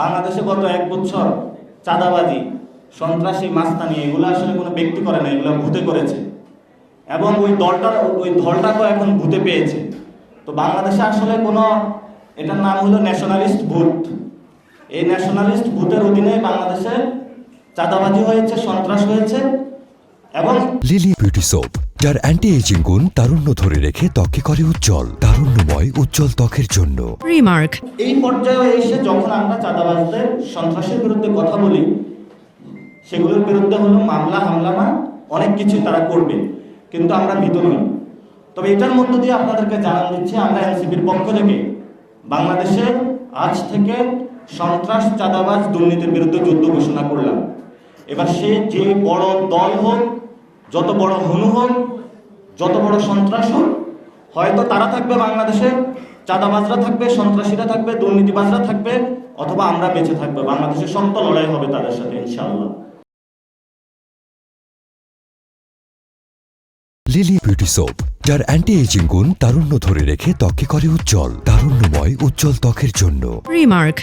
বাংলাদেশে গত এক বছর চাঁদাবাজি, সন্ত্রাসী, মাস্তানি, এগুলো আসলে কোনো ব্যক্তি করে না, এগুলো ভূতে করেছে। এবং ওই দলটার ওই দলটাকেও এখন ভূতে পেয়েছে। তো বাংলাদেশে আসলে কোনো, এটার নাম হলো ন্যাশনালিস্ট ভূত। এই ন্যাশনালিস্ট ভূতের অধীনে বাংলাদেশে চাঁদাবাজি হয়েছে, সন্ত্রাস হয়েছে, এবং লিলি বিউটি সোপ যার অ্যান্টি এজিং গুণ তারুণ্য ধরে রেখে ত্বকে করে উজ্জ্বল তারুণ্যময় উজ্জ্বল ত্বকের জন্য। Remark. এই পর্যায়ে এসে যখন আমরা চাঁদাবাজদের সন্ত্রাসের বিরুদ্ধে কথা বলি সেগুলোর বিরুদ্ধে হলো মামলা হামলামা অনেক কিছু তারা করবে কিন্তু আমরা ভীত নই। তবে এটার মধ্য দিয়ে আপনাদেরকে জানান দিচ্ছি আমরা এনসিপির পক্ষ থেকে বাংলাদেশে আজ থেকে সন্ত্রাস চাঁদাবাজ দুর্নীতির বিরুদ্ধে যুদ্ধ ঘোষণা করলাম। এবার সে যে বড় দল হোক যত বড় হনু হোক যত বড় সন্ত্রাস হোক হয়তো তারা থাকবে বাংলাদেশে চাঁদাবাজরা থাকবে সন্ত্রাসীরা থাকবে দুর্নীতিবাজরা থাকবে অথবা আমরা বেঁচে থাকব বাংলাদেশের শক্ত লড়াই হবে তাদের সাথে ইনশাআল্লাহ লিলি বিউটি সোপ যার অ্যান্টি এজিং গুণ তারুণ্য ধরে রেখে ত্বকে করে উজ্জ্বল তারুণ্যময় উজ্জ্বল ত্বকের জন্য Remark.